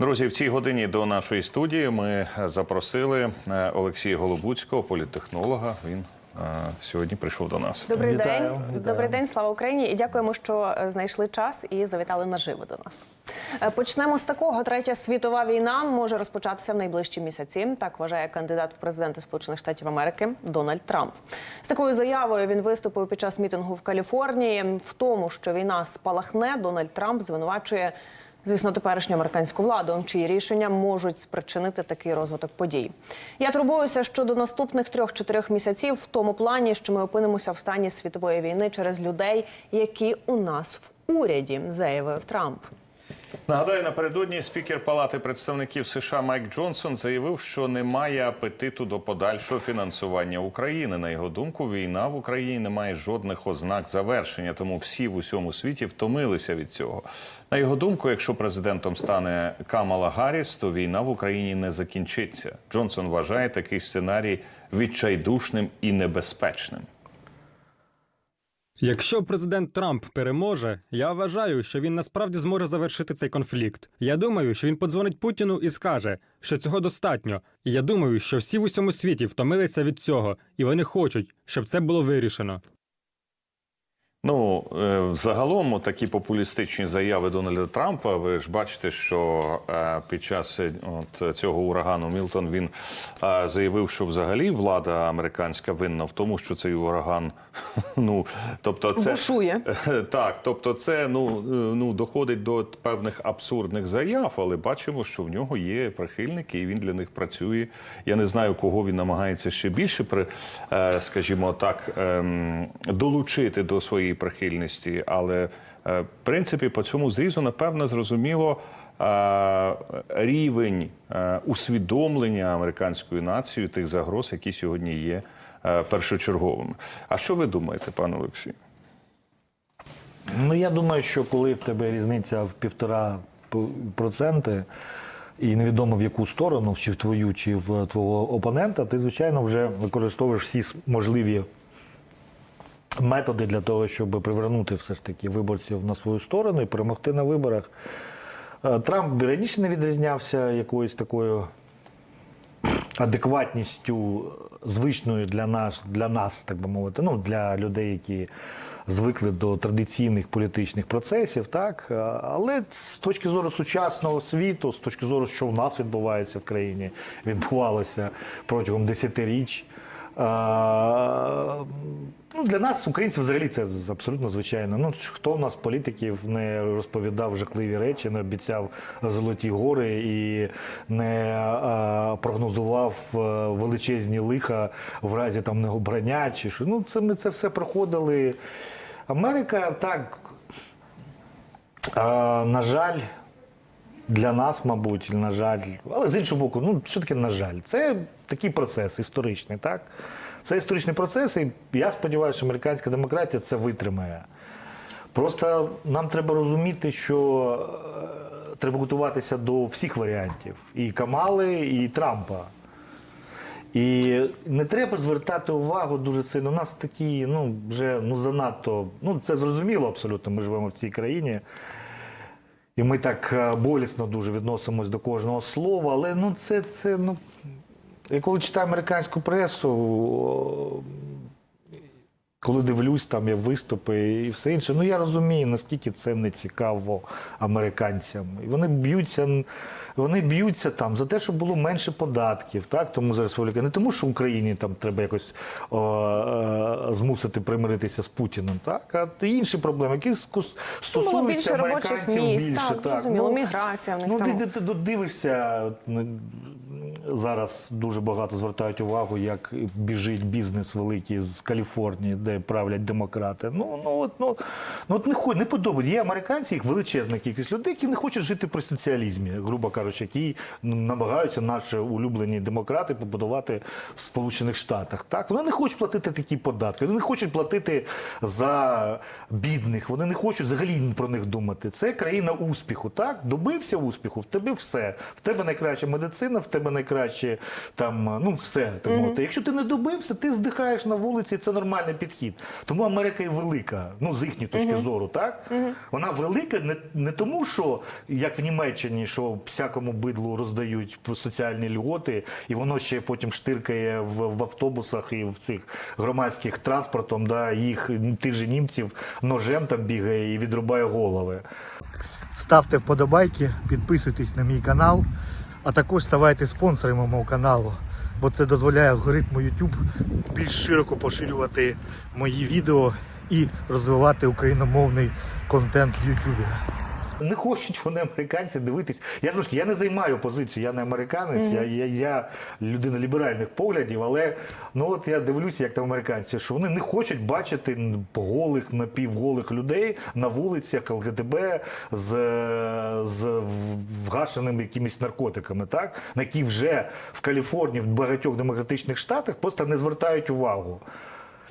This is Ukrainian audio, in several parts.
Друзі, в цій годині до нашої студії ми запросили е, Олексія Голобуцького, політтехнолога. Він е, сьогодні прийшов до нас. Добрий Вітаю, день, вітаю. добрий день, слава Україні! І дякуємо, що е, знайшли час і завітали наживо до нас. Е, Почнемо з такого: третя світова війна може розпочатися в найближчі місяці. Так вважає кандидат в президенти Сполучених Штатів Америки Дональд Трамп. З такою заявою він виступив під час мітингу в Каліфорнії. В тому, що війна спалахне, Дональд Трамп звинувачує. Звісно, теперішню американську владу, чиї рішення можуть спричинити такий розвиток подій. Я турбуюся щодо наступних трьох-чотирьох місяців в тому плані, що ми опинимося в стані світової війни через людей, які у нас в уряді, заявив Трамп. Нагадаю, напередодні спікер Палати представників США Майк Джонсон заявив, що немає апетиту до подальшого фінансування України. На його думку, війна в Україні не має жодних ознак завершення, тому всі в усьому світі втомилися від цього. На його думку, якщо президентом стане Камала Гарріс, то війна в Україні не закінчиться. Джонсон вважає такий сценарій відчайдушним і небезпечним. Якщо президент Трамп переможе, я вважаю, що він насправді зможе завершити цей конфлікт. Я думаю, що він подзвонить Путіну і скаже, що цього достатньо. І я думаю, що всі в усьому світі втомилися від цього, і вони хочуть, щоб це було вирішено. Ну, е, загалом такі популістичні заяви Дональда Трампа. Ви ж бачите, що е, під час е, от цього урагану Мілтон він заявив, що взагалі влада американська винна в тому, що цей ураган, ну тобто, це Бушує. Так, тобто, це ну, ну доходить до певних абсурдних заяв, але бачимо, що в нього є прихильники, і він для них працює. Я не знаю, кого він намагається ще більше при, скажімо так, ем, долучити до своєї прихильності. Але е, в принципі по цьому зрізу, напевно, зрозуміло. е, Рівень е, усвідомлення американською нацією тих загроз, які сьогодні є першочерговими. А що ви думаєте, пане Олексій? Ну я думаю, що коли в тебе різниця в півтора проценти, і невідомо в яку сторону, чи в твою, чи в твого опонента, ти, звичайно, вже використовуєш всі можливі методи для того, щоб привернути все ж таки виборців на свою сторону і перемогти на виборах. Е, Трамп раніше не відрізнявся якоюсь такою адекватністю звичною для нас, для нас, так би мовити, ну для людей, які звикли до традиційних політичних процесів, так але з точки зору сучасного світу, з точки зору, що в нас відбувається в країні, відбувалося протягом десятиріч. Ну, для нас, українців, взагалі це абсолютно звичайно. Ну, хто в нас політиків не розповідав жахливі речі, не обіцяв золоті гори і не а, прогнозував е, величезні лиха в разі там необрання чи що. Ну, це ми це все проходили. Америка так, а, на жаль, для нас, мабуть, на жаль, але з іншого боку, ну що таке на жаль? Це такий процес історичний, так? Це історичний процес, і я сподіваюся, що американська демократія це витримає. Просто нам треба розуміти, що е, треба готуватися до всіх варіантів: і Камали, і Трампа. І не треба звертати увагу дуже сильно. У нас такі, ну, вже ну, занадто, ну це зрозуміло абсолютно. Ми живемо в цій країні. І ми так е, болісно дуже відносимось до кожного слова, але ну це, це ну. Я коли читаю американську пресу, коли дивлюсь, там є виступи і все інше, ну я розумію, наскільки це не цікаво американцям. І вони б'ються, вони б'ються там за те, щоб було менше податків, так тому за республіка. Не тому, що Україні там треба якось о, е, змусити примиритися з Путіним, так а інші проблеми, які скус- було більше стосуються робочих американців місць, більше. так, зрозуміло, Ну, міграція в них Ну, там. ти, ти, дивишся, зараз дуже багато звертають увагу, як біжить бізнес великий з Каліфорнії, де правлять демократи. Ну, ну, от, ну, ну от не, хо- не подобається. Є американці, їх величезна кількість людей, які не хочуть жити при соціалізмі, грубо кажучи, які намагаються наші улюблені демократи побудувати в Сполучених Штатах. Так? Вони не хочуть платити такі податки, вони не хочуть платити за бідних, вони не хочуть взагалі про них думати. Це країна успіху. Так? Добився успіху, в тебе все. В тебе найкраща медицина, в тебе найкраща найкраще там, ну все. Так мовити. Якщо ти не добився, ти здихаєш на вулиці, це нормальний підхід. Тому Америка і велика, ну з їхньої точки зору, так? Вона велика не, не тому, що як в Німеччині, що всякому бидлу роздають соціальні льготи, і воно ще потім штиркає в, в автобусах і в цих громадських транспортом, да, їх тих же німців ножем там бігає і відрубає голови. Ставте вподобайки, підписуйтесь на мій канал, а також ставайте спонсорами мого каналу, бо це дозволяє алгоритму YouTube більш широко поширювати мої відео і розвивати україномовний контент в YouTube. Не хочуть вони американці дивитись. Я знову я не займаю позицію, я не американець, я, я, я людина ліберальних поглядів, але ну от я дивлюся, як там американці, що вони не хочуть бачити голих, напівголих людей на вулицях ЛГТБ з, з вгашеними якимись наркотиками, так? на які вже в Каліфорнії, в багатьох демократичних штатах просто не звертають увагу.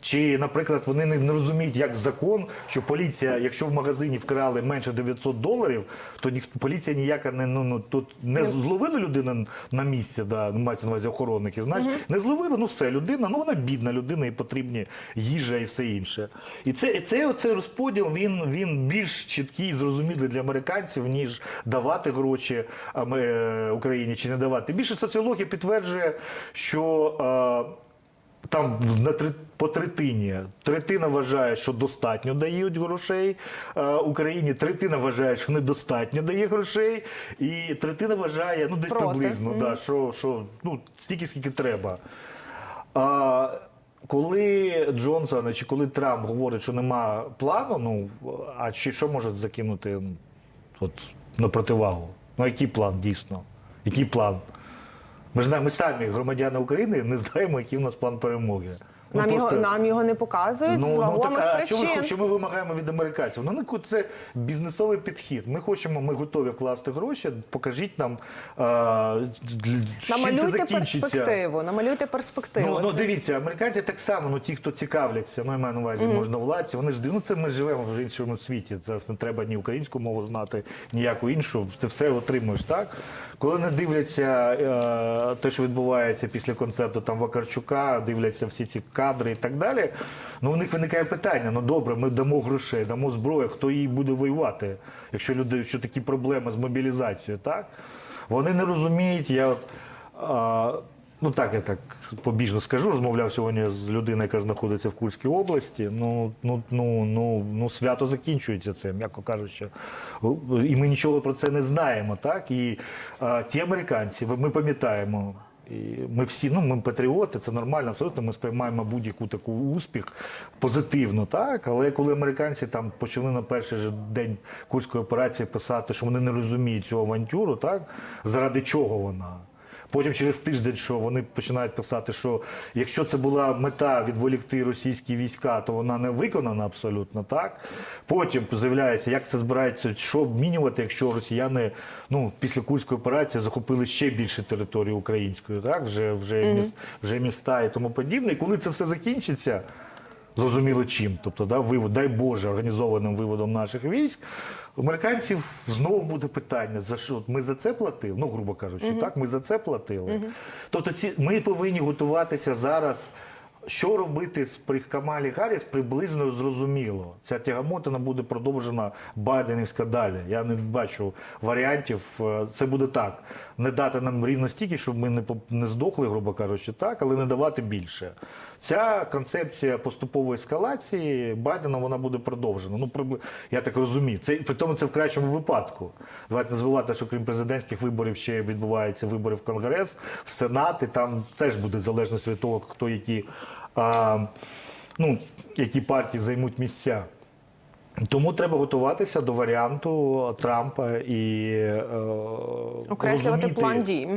Чи, наприклад, вони не, розуміють, як закон, що поліція, якщо в магазині вкрали менше 900 доларів, то ніхто поліція ніяка не ну, ну тут не зловили людину на місці, да, ну, мається на увазі охоронники. Значить, не зловили, ну все, людина, ну вона бідна людина, і потрібні їжа і все інше. І це, і це оцей розподіл він, він більш чіткий і зрозумілий для американців, ніж давати гроші ам, е, Україні чи не давати. Більше соціологія підтверджує, що. Там на три, по третині. Третина вважає, що достатньо дають грошей е, Україні, третина вважає, що недостатньо дає грошей, і третина вважає, ну десь Проти. приблизно, да, що, що ну, стільки, скільки треба. А, коли Джонсон чи коли Трамп говорить, що нема плану, ну а чи що може закинути ну, от, на противагу? Ну, який план дійсно? Який план? Ми ж нами ми самі, громадяни України, не знаємо, який у нас план перемоги. Ну, Нам, просто- його, нам його не показують з Ну, ну так, а причин. ми, що ми вимагаємо від американців? Ну, ну, це бізнесовий підхід. Ми хочемо, ми готові вкласти гроші. Покажіть нам, а, чим це закінчиться. перспективу, намалюйте перспективу. Ну, ну дивіться, американці так само, ну ті, хто цікавляться, ну я маю на увазі можновладці, вони ж ну це ми живемо в іншому світі. Це не треба ні українську мову знати, ніяку іншу. Це все отримуєш, так? Коли не дивляться е, те, що відбувається після концерту там Вакарчука, дивляться всі ці кадри і так далі. Ну у них виникає питання: ну добре, ми дамо грошей, дамо зброю, хто її буде воювати, якщо люди, що такі проблеми з мобілізацією, так? Вони не розуміють, я от. А, Ну так, я так побіжно скажу. Розмовляв сьогодні з людиною, яка знаходиться в Курській області. Ну, ну, ну, ну, ну свято закінчується це, м'яко кажучи. І ми нічого про це не знаємо. Так? І а, ті американці, ми пам'ятаємо. І ми всі, ну ми патріоти, це нормально, абсолютно. Ми сприймаємо будь-яку таку успіх позитивно, так. Але коли американці там почали на перший же день курської операції писати, що вони не розуміють цю авантюру, так заради чого вона. Потім через тиждень, що вони починають писати, що якщо це була мета відволікти російські війська, то вона не виконана абсолютно так. Потім з'являється, як це збирається, що обмінювати, якщо росіяни ну після курської операції захопили ще більше території української, так вже вже, міс, вже міста і тому подібне. І коли це все закінчиться. Зрозуміло чим, тобто да, вивод, дай Боже, організованим виводом наших військ. Американців знову буде питання: за що ми за це платили? Ну, грубо кажучи, так ми за це платили. Тобто, ці ми повинні готуватися зараз. Що робити з при Камалі Гарріс приблизно зрозуміло. Ця тягамотина буде продовжена Байденівська далі. Я не бачу варіантів. Е, Це буде так. Не дати нам рівно стільки, щоб ми не, не здохли, грубо кажучи, так, але не давати більше. Ця концепція поступової ескалації Байдена вона буде продовжена. Ну, прибли- я так розумію. Це при тому це в кращому випадку. Давайте не забувати, що крім президентських виборів ще відбуваються вибори в Конгрес, в Сенат, і там теж буде залежність від того, хто які, а, ну, які партії займуть місця. Тому треба готуватися до варіанту Трампа і е, Окреслювати розуміти- план дій.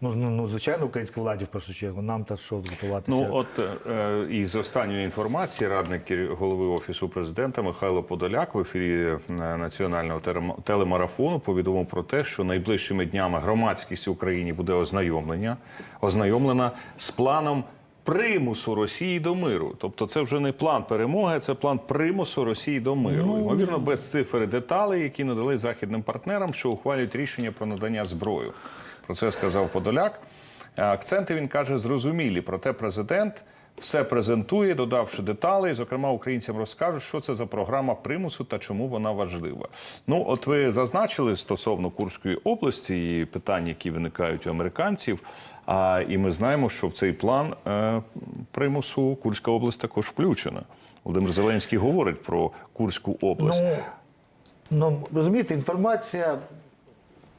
Ну, ну, ну, звичайно, українській владі в першу чергу. Нам та що готуватися. Ну от е, із останньої інформації радник голови офісу президента Михайло Подоляк в ефірі е, національного телемарафону повідомив про те, що найближчими днями громадськість в Україні буде ознайомлення, ознайомлена з планом. Примусу Росії до миру, тобто це вже не план перемоги, це план примусу Росії до миру. Ймовірно, без цифр і деталей, які надали західним партнерам, що ухвалюють рішення про надання зброю. Про це сказав Подоляк. Акценти він каже зрозумілі. Проте президент все презентує, додавши деталі. Зокрема, українцям розкажуть, що це за програма примусу та чому вона важлива. Ну, от ви зазначили стосовно Курської області і питань, які виникають у американців. А і ми знаємо, що в цей план е, примусу Курська область також включена. Володимир Зеленський говорить про Курську область. Ну, ну, розумієте, інформація,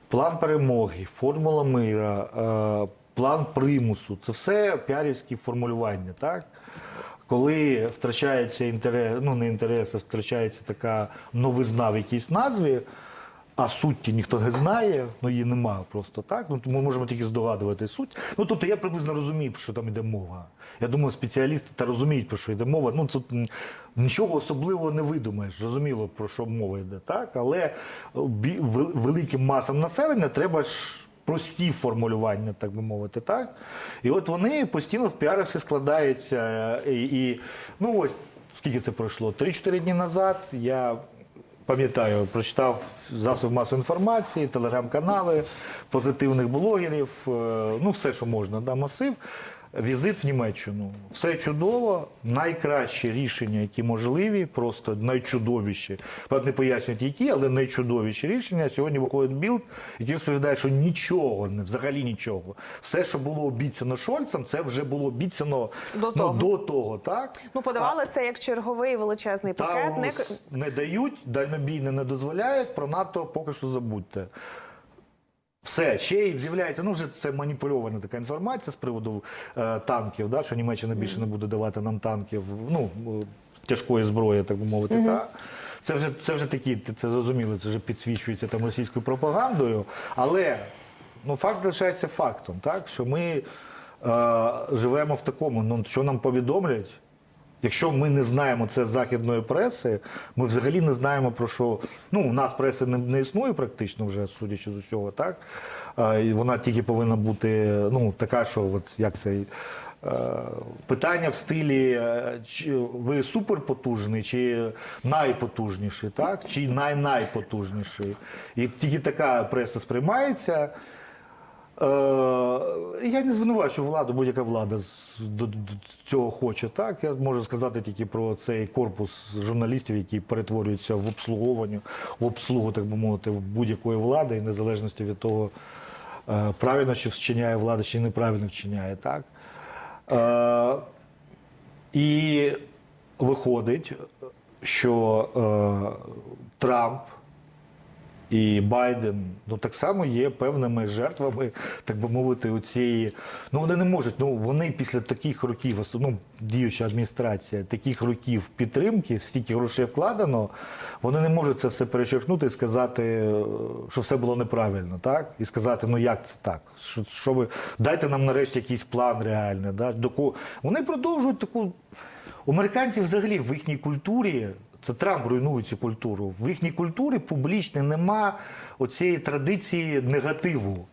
план перемоги, формула мира, е, план примусу це все піарівські формулювання, так? Коли втрачається інтерес, ну не інтерес, а втрачається така новизна в якійсь назві, а суті ніхто не знає, ну її немає просто так. Ну ми можемо тільки здогадувати суть. Ну тобто я приблизно розумію, про що там йде мова. Я думаю, спеціалісти та розуміють, про що йде мова. Ну тут нічого особливого не видумаєш, зрозуміло, про що мова йде, так? Але великим масам населення треба ж. Прості формулювання, так би мовити, так? І от вони постійно в піарівці складаються. е, І, і ну ось скільки це пройшло? 3-4 дні назад я пам'ятаю, прочитав засоб масової інформації, телеграм-канали, позитивних блогерів, е, ну все, що можна, да, масив. Візит в Німеччину. Все чудово, найкращі рішення, які можливі, просто найчудовіші. Правда, не пояснюють, які, але найчудовіші рішення. Сьогодні виходить білд, який розповідає, що нічого, не- взагалі нічого. Все, що було обіцяно Шольцем, це вже було обіцяно До того. Ну, до того так? Ну, подавали це як черговий величезний пакет. Не... не дають, дальнобійне не дозволяють, про НАТО поки що забудьте. Все, ще й з'являється, ну вже це маніпульована така інформація з приводу е, танків, да, що Німеччина більше не буде давати нам танків, ну, е, тяжкої зброї, так би мовити. Та. Це вже, це вже такі, це зрозуміло, це вже підсвічується там російською пропагандою. Але ну, факт залишається фактом, так, що ми е, живемо в такому, ну, що нам повідомлять. Якщо ми не знаємо це з західної преси, ми взагалі не знаємо про що. Ну, у нас преси не, не існує практично вже, судячи з усього, так? І вона тільки повинна бути ну, така, що от як це. е, Питання в стилі е, чи ви суперпотужний чи найпотужніший, так? Чи най-найпотужніший. І тільки така преса сприймається. Е, я не звинувачую владу, будь-яка влада до, цього хоче. Так я можу сказати тільки про цей корпус журналістів, які перетворюються в обслуговування, в обслугу, так би мовити, будь-якої влади, і незалежності від того, е, правильно чи вчиняє влада, чи неправильно вчиняє. Так? Е, і виходить, що Трамп і Байден ну так само є певними жертвами, так би мовити, у цієї. Ну вони не можуть. Ну вони після таких років, ну, діюча адміністрація, таких років підтримки, стільки грошей вкладено, вони не можуть це все перечеркнути і сказати, е, що все було неправильно, так? І сказати, ну як це так? Що, що ви дайте нам нарешті якийсь план реальний. До кого... Вони продовжують таку. У американців взагалі в їхній культурі, це Трамп руйнує цю культуру. В їхній культурі публічно нема оцієї традиції негативу.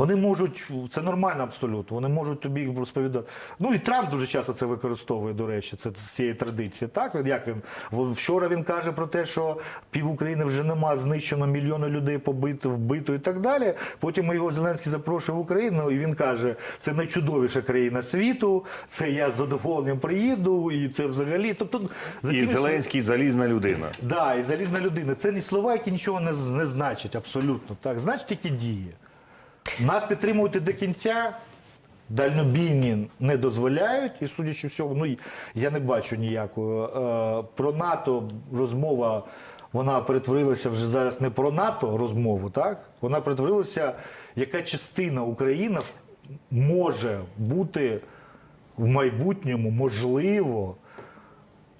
Вони можуть, це нормально абсолютно, вони можуть тобі розповідати. Ну і Трамп дуже часто це використовує, до речі, це з цієї традиції. Так, як він вчора він каже про те, що пів України вже нема, знищено мільйони людей побито, вбито і так далі. Потім його Зеленський запрошує в Україну, і він каже: це найчудовіша країна світу, це я з задоволенням приїду, і це взагалі. Тобто за І Зеленський залізна людина. Да, і залізна людина. Це не слова, які нічого не, не значать абсолютно. Так, значить тільки дії. Нас підтримують і до кінця. Дальнобійні не дозволяють, і судячи всього, ну я не бачу ніякого. Е, про НАТО розмова вона перетворилася вже зараз не про НАТО розмову, так? Вона перетворилася, яка частина України може бути в майбутньому, можливо,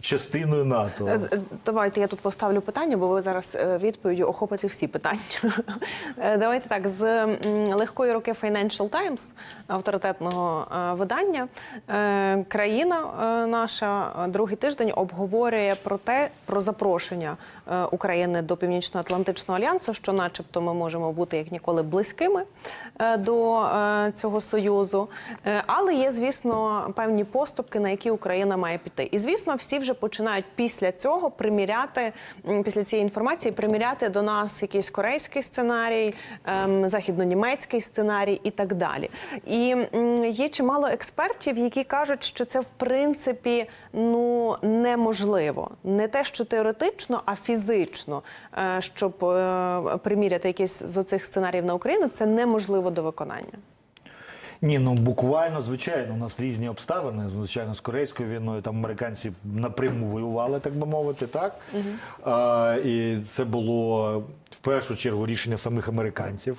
частиною НАТО. Е, е, Давайте я тут поставлю питання, бо ви зараз е, відповіддю охопите всі питання. Давайте так з легкої руки Financial Times, авторитетного видання. Країна наша другий тиждень обговорює про те, про запрошення України до Північно-Атлантичного альянсу, що, начебто, ми можемо бути як ніколи близькими до цього союзу. Але є, звісно, певні поступки, на які Україна має піти. І звісно, всі вже вже починають після цього приміряти після цієї інформації приміряти до нас якийсь корейський сценарій, ем, західно-німецький сценарій і так далі. І є чимало експертів, які кажуть, що це в принципі ну неможливо. Не те, що теоретично, а фізично, е, щоб е, приміряти якийсь з оцих сценаріїв на Україну, це неможливо до виконання. Ні, ну буквально, звичайно, у нас різні обставини. Звичайно, з корейською війною там американці напряму воювали, так би мовити, так. А, і це було в першу чергу рішення самих американців.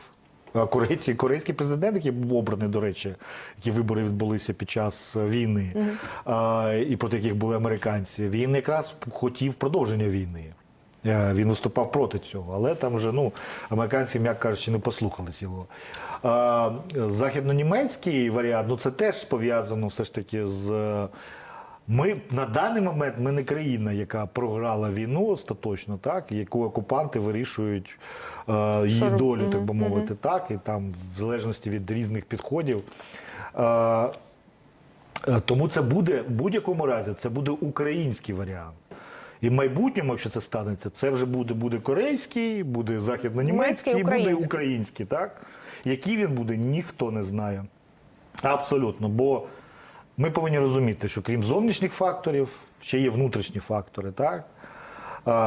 Корейці, корейський президент, який був обраний, до речі, які вибори відбулися під час війни, а, і проти яких були американці, він якраз хотів продовження війни. Е, Він виступав проти цього, але там вже ну, американці, м'яко кажучи, не послухались його. А, західнонімецький варіант, ну це теж пов'язано все ж таки з. е, Ми на даний момент ми не країна, яка програла війну остаточно, так, яку окупанти вирішують е, її долю, так би мовити, так, і там в залежності від різних підходів. Е, Е, Тому це буде в будь-якому разі, це буде український варіант. І в майбутньому, якщо це станеться, це вже буде, буде корейський, буде західно-німецький, і буде український. так? Який він буде, ніхто не знає. Абсолютно. Бо ми повинні розуміти, що крім зовнішніх факторів, ще є внутрішні фактори. Так?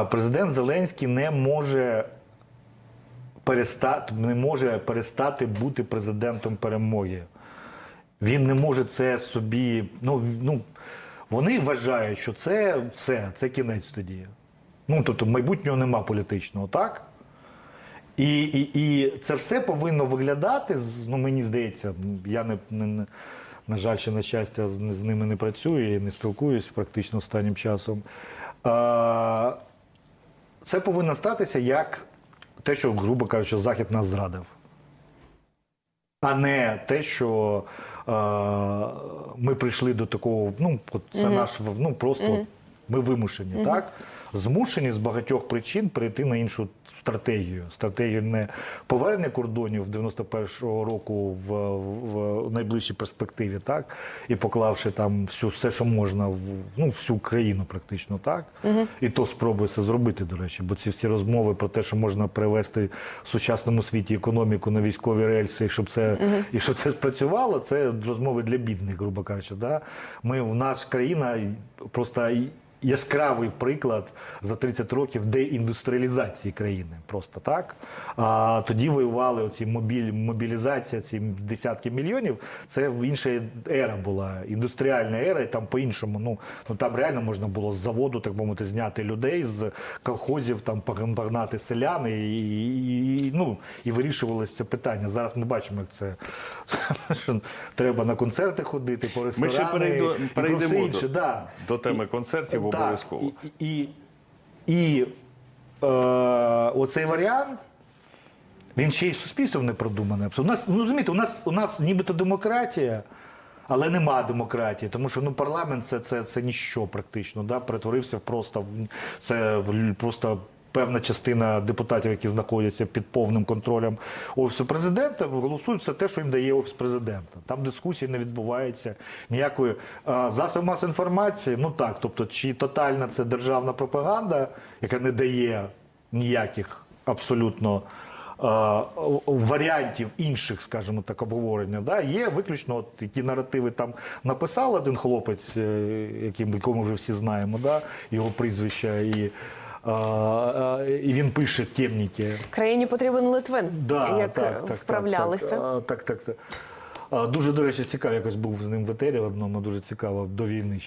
Президент Зеленський не може перестати, не може перестати бути президентом перемоги. Він не може це собі. Ну, ну, вони вважають, що це все, це кінець тоді. Ну, тобто майбутнього нема політичного, так? І, і, і це все повинно виглядати, ну мені здається, я не, не, на жаль, ще на щастя, з, ними не працюю і не спілкуюсь практично останнім часом. Це повинно статися як те, що, грубо кажучи, Захід нас зрадив. А не те, що ми прийшли до такого, ну, це наш, ну просто ми вимушені, так? Змушені з багатьох причин перейти на іншу стратегію. Стратегію не повернення кордонів 91-го року в, в, в найближчій перспективі, так? І поклавши там всю, все, що можна, в ну, всю країну практично, так? І то спробує це зробити, до речі, бо ці всі розмови про те, що можна перевести в сучасному світі економіку на військові рельси, щоб це, і щоб це спрацювало, це розмови для бідних, грубо кажучи. Да? Ми, в наша країна просто яскравий приклад за 30 років деіндустріалізації країни. Просто так. А тоді воювали оці мобіль, мобілізація, ці десятки мільйонів. Це в інша ера була індустріальна ера, і там по-іншому. Ну, ну там реально можна було з заводу, так би мовити, зняти людей з колхозів, там погнати селян, і, і, і, ну, і вирішувалося це питання. Зараз ми бачимо, як це що треба на концерти ходити, по Ми ще перейду, і про все інше. до, Да. до теми концертів обов'язково. І, і, і е, оцей варіант. Він ще й суспільством не продуманий. У нас, ну розумієте, у нас, у нас нібито демократія, але нема демократії, тому що ну, парламент це, це, це ніщо практично. Да? Перетворився просто в це просто певна частина депутатів, які знаходяться під повним контролем офісу президента, голосують все те, що їм дає офіс президента. Там дискусії не відбувається ніякої а, засоб масової інформації. Ну так, тобто, чи тотальна це державна пропаганда, яка не дає ніяких абсолютно варіантів інших, скажімо так, обговорення. Да? Є виключно от, які наративи там написав один хлопець, е, яким, якому вже всі знаємо, да? його прізвище, і, і він пише темніки. Країні потрібен Литвин, Да, як так, так, вправлялися. Так, так, так, так, так. Дуже, до речі, цікаво, якось був з ним в етері в одному, дуже цікаво до війни.